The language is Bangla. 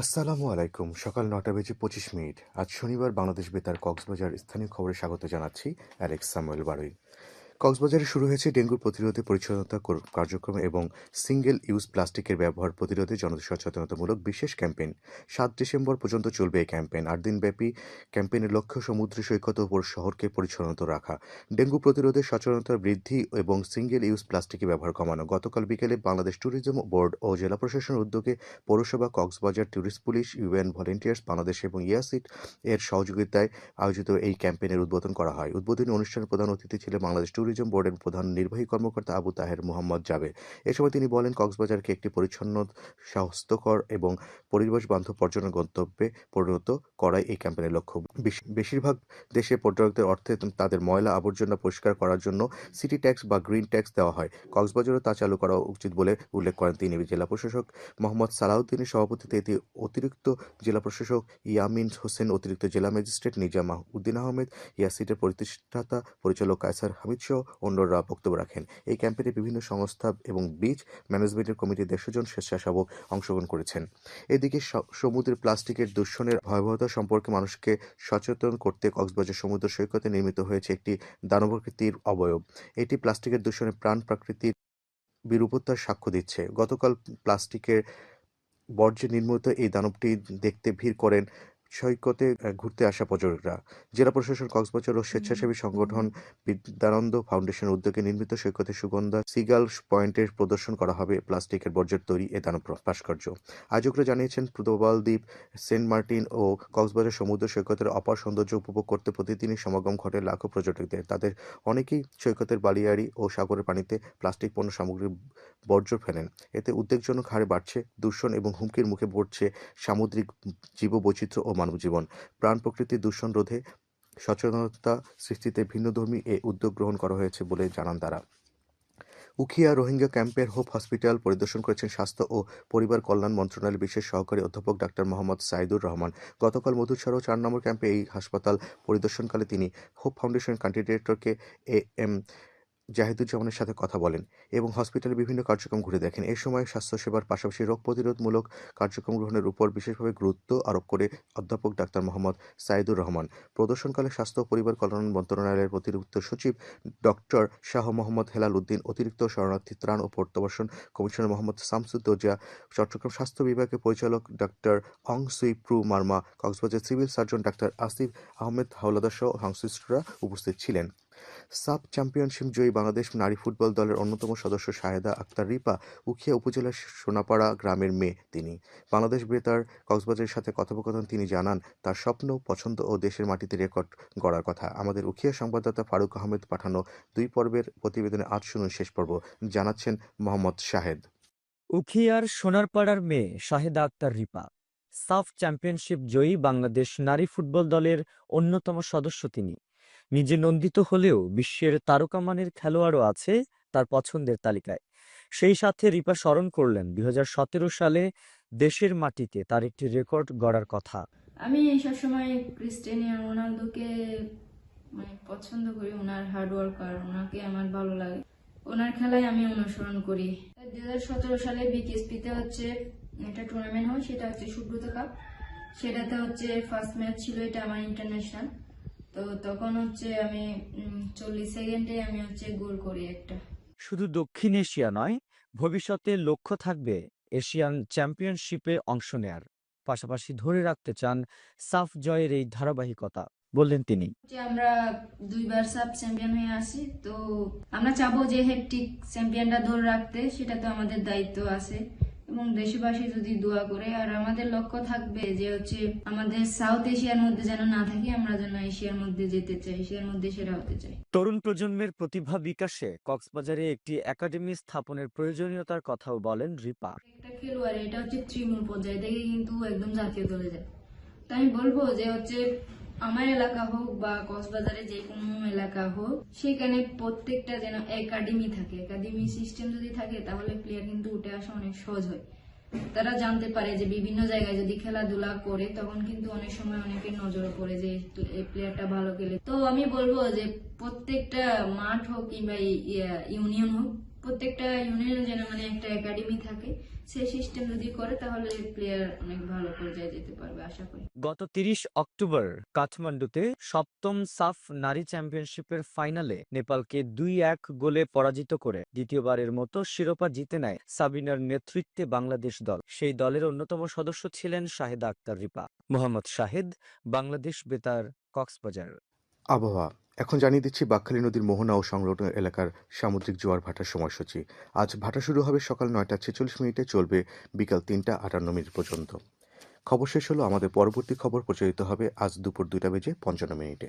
আসসালামু আলাইকুম। সকাল নটা বেজে পঁচিশ মিনিট। আজ শনিবার বাংলাদেশ বেতার কক্সবাজার স্থানীয় খবরে স্বাগত জানাচ্ছি অ্যালেক্স সামুয়েল বারুই। কক্সবাজারে শুরু হয়েছে ডেঙ্গু প্রতিরোধে পরিচ্ছন্নতা কার্যক্রম এবং সিঙ্গেল ইউজ প্লাস্টিকের ব্যবহার প্রতিরোধে জনসচেতনতামূলক বিশেষ ক্যাম্পেইন। সাত ডিসেম্বর পর্যন্ত চলবে এই ক্যাম্পেইন। আট দিনব্যাপী ক্যাম্পেইনের লক্ষ্য সমুদ্র সৈকত ও শহরকে পরিচ্ছন্ন রাখা। ডেঙ্গু প্রতিরোধে সচেতনতা বৃদ্ধি এবং সিঙ্গেল ইউজ প্লাস্টিকের ব্যবহার কমানো। গতকাল বিকেলে বাংলাদেশ ট্যুরিজম বোর্ড ও জেলা প্রশাসনের উদ্যোগে পৌরসভা, Cox's Bazar tourist police UN volunteers Bangladesh এবং ইয়াসিট এর সহযোগিতায় আয়োজিত এই ক্যাম্পেইনের উদ্বোধন করা হয়। উদ্বোধনী অনুষ্ঠানে প্রধান অতিথি ছিলেন বাংলাদেশ ট্যুরিজম বোর্ডের প্রধান নির্বাহী কর্মকর্তা আবু তাহের মোহাম্মদ জাবের। এ সময় তিনি বলেন, কক্সবাজারকে একটি পরিচ্ছন্ন, স্বাস্থ্যকর এবং পরিবেশ বান্ধব পর্যটন গন্তব্যে পরিণত করাই এই ক্যাম্পেনের লক্ষ্য। বেশ- বেশিরভাগ দেশে পর্যটকদের অর্থে তাদের ময়লা আবর্জনা পরিষ্কার করার জন্য সিটি ট্যাক্স বা গ্রিন ট্যাক্স দেওয়া হয়। কক্সবাজারও তা চালু করা উচিত বলে উল্লেখ করেন তিনি। জেলা প্রশাসক মোহাম্মদ সালাউদ্দিনের সভাপতিত্বে এতে অতিরিক্ত জেলা প্রশাসক ইয়ামিন হোসেন, অতিরিক্ত জেলা ম্যাজিস্ট্রেট নিজাম উদ্দিন আহমেদ ইয়াসিটের প্রতিষ্ঠাতা পরিচালক কায়সার হামিদ সহ অন্যরা বক্তব্য রাখেন। এই ক্যাম্পেইনে বিভিন্ন সংস্থা এবং বিচ ম্যানেজমেন্টের কমিটির দেড়শো জন স্বেচ্ছাসেবক অংশগ্রহণ করেছেন। এদিকে স- সমুদ্রের প্লাস্টিকের দূষণের ভয়াবহতা সম্পর্কে মানুষকে সচেতন করতে কক্সবাজার সমুদ্র সৈকতে নির্মিত হয়েছে একটি দানবাকৃতির অবয়ব। এটি প্লাস্টিকের দূষণে প্রাণ প্রাকৃতির বিরূপতার সাক্ষ্য দিচ্ছে। গতকাল প্লাস্টিকের বর্জ্যে নির্মিত এই দানবটি দেখতে ভিড় করেন সৈকতে ঘুরতে আসা পর্যটকরা। জেলা প্রশাসন কক্সবাজার ও স্বেচ্ছাসেবী সংগঠন বিদ্যানন্দ ফাউন্ডেশনের উদ্যোগে নির্মিত সৈকতে সুগন্ধা সিগাল পয়েন্টের প্রদর্শন করা হবে। প্লাস্টিকের বর্জ্যের তৈরি এ দানব ভাস্কর্য। আয়োজকরা জানিয়েছেন প্রতোবাল দ্বীপ সেন্ট মার্টিন ও কক্সবাজার সমুদ্র সৈকতের অপার সৌন্দর্য উপভোগ করতে প্রতিদিনই সমাগম ঘটে লাখো পর্যটকদের। তাদের অনেকেই সৈকতের বালিয়াড়ি ও সাগরের পানিতে প্লাস্টিক পণ্য সামগ্রী বর্জ্য ফেলেন। এতে উদ্বেগজনক হারে বাড়ছে, দূষণ এবং হুমকির মুখে পড়ছে সামুদ্রিক জীববৈচিত্র্য ও মানবজীবন। প্রাণ প্রকৃতির দূষণ রোধে সচেতনতা সৃষ্টিতে ভিন্নধর্মী এ উদ্যোগ গ্রহণ করা হয়েছে বলে জানান তারা। উখিয়া রোহিঙ্গা ক্যাম্পের হোপ হসপিটাল পরিদর্শন করেছেন স্বাস্থ্য ও পরিবার কল্যাণ মন্ত্রণালয়ের বিশেষ সহকারী অধ্যাপক ডাক্তার মোহাম্মদ সাইদুর রহমান। গতকাল মধুছড়াও চার নম্বর ক্যাম্পে এই হাসপাতাল পরিদর্শনকালে তিনি হোপ ফাউন্ডেশন কান্ডিডেটরকে এ এম জাহিদুজ্জামানের সাথে কথা বলেন এবং হসপিটালে বিভিন্ন কার্যক্রম ঘুরে দেখেন। এই সময় স্বাস্থ্যসেবার পাশাপাশি রোগ প্রতিরোধমূলক কার্যক্রম গ্রহণের উপর বিশেষভাবে গুরুত্ব আরোপ করে অধ্যাপক ডাক্তার মোহাম্মদ সাইদুর রহমান। প্রদর্শনকালে স্বাস্থ্য ও পরিবার কল্যাণ মন্ত্রণালয়ের অতিরিক্ত সচিব ডক্টর শাহ মোহাম্মদ হেলাল উদ্দিন, অতিরিক্ত শরণার্থী ত্রাণ ও প্রত্যাবাসন কমিশনার মোহাম্মদ শামসুদ্দোজা, চট্টগ্রাম স্বাস্থ্য বিভাগের পরিচালক doctor Aung Sui Pru Marma, Cox's Bazar civil surgeon doctor Asif Ahmed Howlader সহ সংশ্লিষ্টরা উপস্থিত ছিলেন। সাব চ্যাম্পিয়নশিপ জয়ী বাংলাদেশ নারী ফুটবল দলের অন্যতম সদস্য শাহেদা আক্তার রিপা উখিয়া উপজেলার সোনাপাড়া গ্রামের মেয়ে তিনি। বাংলাদেশ বেতার কক্সবাজারের সাথে কথোপকথন তিনি জানান, তার স্বপ্ন, পছন্দ ও দেশের মাটিতে রেকর্ড গড়ার কথা। আমাদের উখিয়া সংবাদদাতা ফারুক আহমেদ পাঠানো দুই পর্বের প্রতিবেদনে আজ শুনুন শেষ পর্ব। জানাচ্ছেন মোহাম্মদ শাহেদ। উখিয়ার সোনারপাড়ার মেয়ে শাহেদা আক্তার রিপা সাফ চ্যাম্পিয়নশিপ জয়ী বাংলাদেশ নারী ফুটবল দলের অন্যতম সদস্য তিনি। নিজে নন্দিত হলেও বিশ্বের তারকামানের খেলোয়াড়ও আছে তার পছন্দের তালিকায়। সেই সাথে রিপা স্মরণ করলেন দু হাজার সতেরো সালে দেশের মাটিতে তার একটি রেকর্ড গড়ার কথা। আমি সবসময় ক্রিস্টিয়ানো রোনালদোকে মানে পছন্দ করি। ওনার হার্ডওয়ার্ক আর ওনাকে আমার ভালো লাগে। ওনার খেলায় আমি অনুসরণ করি। দুই হাজার সতেরো সালে বিকেএসপিতে হচ্ছে একটা টুর্নামেন্ট হয়, সেটা হচ্ছে সুব্রত কাপ সেটাতে হচ্ছে ফার্স্ট ম্যাচ ছিল, এটা আমার ইন্টারন্যাশনাল তো তখন হচ্ছে আমি চল্লিশ সেকেন্ডে আমি হচ্ছে গোল করি একটা। শুধু দক্ষিণ এশিয়া নয় ভবিষ্যতে লক্ষ্য থাকবে এশিয়ান চ্যাম্পিয়নশিপে অংশ নেয়ার। পাশাপাশি ধরে রাখতে চান সাফ জয়ের এই ধারাবাহিকতা বললেন তিনি। আমরা দুইবার সাব চ্যাম্পিয়ন হয়ে আসি তো আমরা চাবো যে হেপটিক চ্যাম্পিয়নটা ধরে রাখতে সেটা তো আমাদের দায়িত্ব আছে। এবং দেশবাসী যদি দোয়া করে আর আমাদের লক্ষ্য থাকবে যে হচ্ছে আমাদের সাউথ এশিয়ার মধ্যে যেন না থাকি আমরা যেন এশিয়ার মধ্যে যেতে চাই এশিয়ার মধ্যে সেরা হতে চাই। তরুণ প্রজন্মের প্রতিভা বিকাশে কক্সবাজারে একটি একাডেমি স্থাপনের প্রয়োজনীয়তার কথাও বলেন রিপা। একটা খেলোয়াড় এটা হচ্ছে তৃণমূল পর্যায়ে থেকে কিন্তু একদম জাতীয় দলে যায়। তাই বলব যে হচ্ছে আমার এলাকা হোক বা কক্সবাজারে যে কোনো এলাকা হোক, সেখানে প্রত্যেকটা যেন একাডেমি থাকে। একাডেমি সিস্টেম যদি থাকে, তাহলে প্লেয়ার কিন্তু উঠে আসা অনেক সহজ হয়। তারা জানতে পারে যে বিভিন্ন জায়গায় যদি খেলাধুলা করে, তখন কিন্তু অনেক সময় অনেকের নজরে পড়ে যে এই প্লেয়ারটা ভালো খেলে। তো আমি বলব যে প্রত্যেকটা মাঠ হোক কিংবা ইউনিয়ন হোক প্রত্যেকটা ইউনিয়নে যেন মানে একটা একাডেমি থাকে সেই সিস্টেম যদি করে তাহলে প্লেয়ার অনেক ভালো পর্যায়ে যেতে পারবে আশা করি। গত তিরিশ অক্টোবর কাঠমান্ডুতে সপ্তম সাফ নারী চ্যাম্পিয়নশিপের ফাইনালে নেপালকে দুই এক গোলে পরাজিত করে দ্বিতীয়বারের মতো শিরোপা জিতে নেয় সাবিনার নেতৃত্বে বাংলাদেশ দল। সেই দলের অন্যতম সদস্য ছিলেন শাহেদা আক্তার রিপা। মোহাম্মদ শাহেদ বাংলাদেশ বেতার কক্সবাজার। আবহাওয়া। এখন জানিয়ে দিচ্ছি, বাকখালী নদীর মোহনা ও সংলগ্ন এলাকার সামুদ্রিক জোয়ার ভাটার সময়সূচি। আজ ভাটা শুরু হবে সকাল নয়টা ছেচল্লিশ মিনিটে, চলবে বিকাল তিনটা আটান্ন মিনিট পর্যন্ত। খবর শেষ হলো, আমাদের পরবর্তী খবর প্রচারিত হবে আজ দুপুর দুইটা বেজে পঞ্চান্ন মিনিটে।